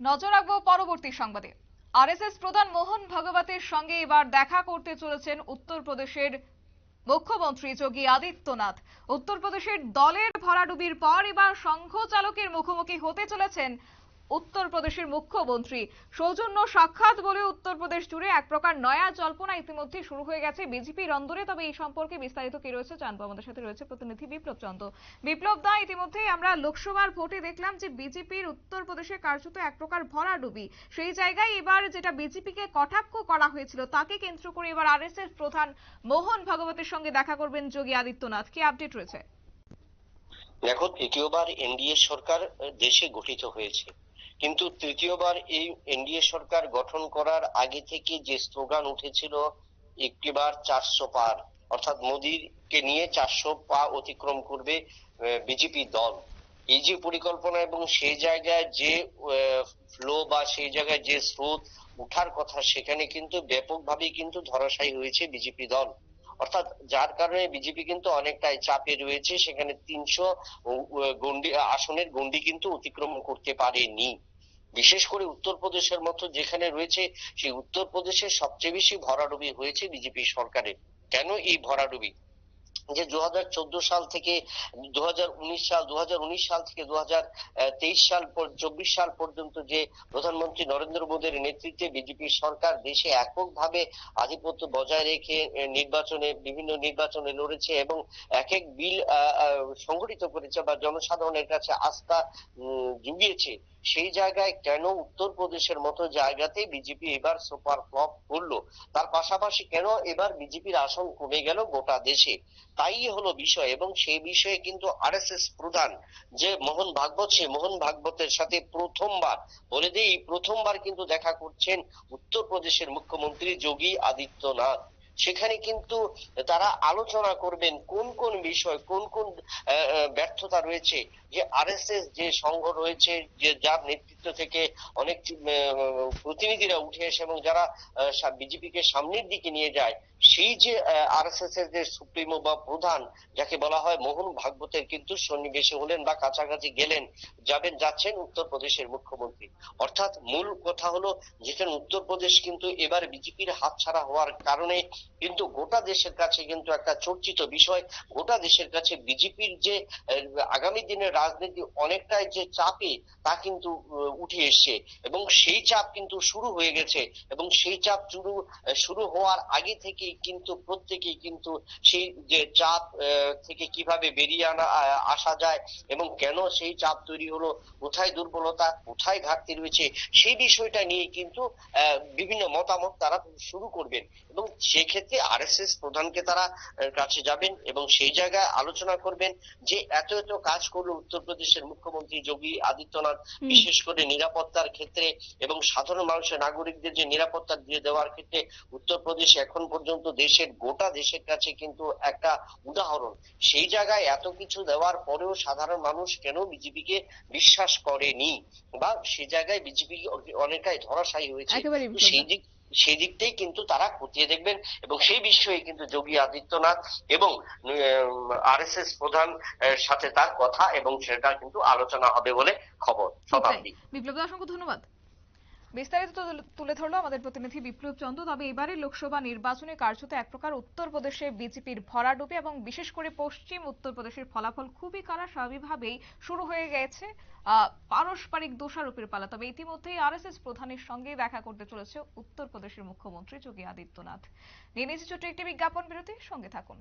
নজর রাখব পরবর্তী সংবাদে। আরএসএস প্রধান মোহন ভগবতের সঙ্গে এবার দেখা করতে চলেছেন উত্তরপ্রদেশের মুখ্যমন্ত্রী যোগী আদিত্যনাথ। উত্তরপ্রদেশের দলের ভরাডুবির পর এবার সংঘ চালকের মুখোমুখি হতে চলেছেন উত্তরপ্রদেশের মুখ্যমন্ত্রী। সৌজন্য সাক্ষাৎ বলে উত্তরপ্রদেশ জুড়ে এক প্রকার নয়া জল্পনা ইতিমধ্যে শুরু হয়ে গেছে বিজেপির অন্দরে তবে এই সম্পর্কে বিস্তারিত কি রয়েছে জানব। আমাদের সাথে রয়েছে প্রতিনিধি বিপ্লব চন্দ্র বিপ্লব দা, ইতিমধ্যেই আমরা লোকসভার ভোটে দেখলাম যে বিজেপির উত্তরপ্রদেশে কার্যত এক প্রকার ভরাডুবি। সেই জায়গায় এবার যেটা বিজেপিকে কটাক্ষ করা হয়েছিল, তাকে কেন্দ্র করে এবার আরএসএস প্রধান মোহন ভগবতের সঙ্গে দেখা করবেন যোগী আদিত্যনাথ। কি আপডেট রয়েছে? দেখো, তৃতীয়বার এনডিএ সরকার দেশে গঠিত হয়েছে। কিন্তু তৃতীয়বার এই এনডিএ সরকার গঠন করার আগে থেকে যে স্লোগান উঠেছিল, একটিবার চারশো পার, অর্থাৎ মোদীকে নিয়ে চারশো পা অতিক্রম করবে বিজেপি দল। এই যে পরিকল্পনা এবং সেই জায়গায় যে ফ্লো বা সেই জায়গায় যে স্রোত উঠার কথা, সেখানে কিন্তু ব্যাপকভাবে কিন্তু ধরাশায়ী হয়েছে বিজেপি দল। অর্থাৎ যার কারণে বিজেপি কিন্তু অনেকটাই চাপে রয়েছে, সেখানে তিনশো গন্ডি আসনের গন্ডি কিন্তু অতিক্রম করতে পারেনি। বিশেষ করে উত্তরপ্রদেশের মতো যেখানে রয়েছে, সেই উত্তরপ্রদেশে সবচেয়ে বেশি ভরাডুবি হয়েছে বিজেপি সরকারের। কেন এই ভরাডুবি? যে দু হাজার চোদ্দ সাল থেকে দু হাজার উনিশ সাল দু হাজার উনিশ সাল থেকে দু হাজার তেইশ সাল চব্বিশ সাল পর্যন্ত যে প্রধানমন্ত্রী নরেন্দ্র মোদীর নেতৃত্বে বিজেপি সরকার দেশে এককভাবে আধিপত্য বজায় রেখে নির্বাচনে, বিভিন্ন নির্বাচনে লড়েছে এবং এক এক বিল সংগঠিত করেছে বা জনসাধারণের কাছে আস্থা জুগিয়েছে। সেই জায়গায় কেন উত্তরপ্রদেশের মতো জায়গাতে বিজেপি এবার সুপার ফ্লপ করল? তার পাশাপাশি কেন এবার বিজেপির আসন কমে গেল গোটা দেশে? তাই হলো বিষয় এবং সেই বিষয়ে কিন্তু আরএসএস প্রধান যে মোহন ভাগবত সে মোহন ভাগবতের সাথে প্রথমবার, বলে দিই প্রথমবার কিন্তু দেখা করছেন উত্তরপ্রদেশের মুখ্যমন্ত্রী যোগী আদিত্যনাথ। সেখানে কিন্তু তারা আলোচনা করবেন কোন কোন বিষয়, কোন কোন ব্যর্থতা রয়েছে, যে আরএসএস যে সংঘ রয়েছে, যে যার নেতৃত্ব থেকে অনেক প্রতিনিধিরা উঠে এসে এবং যারা বিজেপিকে সামনের দিকে নিয়ে যায়, সেই যে আরএসএস এর যে সুপ্রিমো বা প্রধান, যাকে বলা হয় মোহন ভাগবতের কিন্তু সন্নিবেশে হলেন বা কাছাকাছি গেলেন, যাবেন, যাচ্ছেন উত্তরপ্রদেশের মুখ্যমন্ত্রী। অর্থাৎ মূল কথা হলো, যেখানে উত্তরপ্রদেশ কিন্তু এবার বিজেপির হাতছাড়া হওয়ার কারণে কিন্তু গোটা দেশের কাছে কিন্তু একটা চর্চিত বিষয়, গোটা দেশের কাছে বিজেপির যে আগামী দিনের রাজনীতি অনেকটাই যে চাপে, তা কিন্তু উঠে এসছে। এবং সেই চাপ কিন্তু শুরু হয়ে গেছে। এবং সেই চাপ শুরু শুরু হওয়ার আগে থেকেই কিন্তু প্রত্যেকেই কিন্তু সেই যে চাপ থেকে কীভাবে বেরিয়ে আনা আসা যায় এবং কেন সেই চাপ তৈরি হলো কোথায় দুর্বলতা কোথায় ঘাটতি রয়েছে সেই বিষয়টা নিয়ে কিন্তু বিভিন্ন মতামত তারা শুরু করবেন। এবং সেক্ষেত্রে আর এস এস প্রধানকে তারা কাছে যাবেন এবং সেই জায়গায় আলোচনা করবেন যে এত এত কাজ করল উত্তরপ্রদেশের মুখ্যমন্ত্রী যোগী আদিত্যনাথ বিশেষ করে নিরাপত্তার ক্ষেত্রে এবং সাধারণ মানুষের নাগরিকদের যে নিরাপত্তা দিয়ে দেওয়ার ক্ষেত্রে উত্তরপ্রদেশ এখন পর্যন্ত দেশের গোটা দেশের কাছে কিন্তু একটা উদাহরণ। সেই জায়গায় এত কিছু দেওয়ার পরেও সাধারণ মানুষ কেন বিজেপিকে বিশ্বাস করেনি? বা সে জায়গায় বিজেপি অনেকটাই ধরাশায়ী হয়েছে। সেই দিক সেই দিকটাই কিন্তু তারা খতিয়ে দেখবেন এবং সেই বিষয়ে কিন্তু যোগী আদিত্যনাথ এবং আর এস এস প্রধান সাথে তার কথা এবং সেটা কিন্তু আলোচনা হবে বলে খবর। শতাব্দী। বিপ্লব অসংখ্য ধন্যবাদ। বিস্তারিত তুলে ধরলো আমাদের প্রতিনিধি বিপ্লব চন্দ্র। তবে এবারে লোকসভা নির্বাচনে কার্যত এক প্রকার উত্তরপ্রদেশে বিজেপির ভরাডুবি এবং বিশেষ করে পশ্চিম উত্তরপ্রদেশের ফলাফল খুবই কড়া স্বাভাবিকভাবেই শুরু হয়ে গেছে পারস্পরিক দোষারোপের পালা। তবে ইতিমধ্যেই আরএসএস প্রধানের সঙ্গে দেখা করতে চলেছে উত্তরপ্রদেশের মুখ্যমন্ত্রী যোগী আদিত্যনাথ। নিয়ে নিয়েছে ছোট্ট একটি বিজ্ঞাপন বিরতি সঙ্গে থাকুন।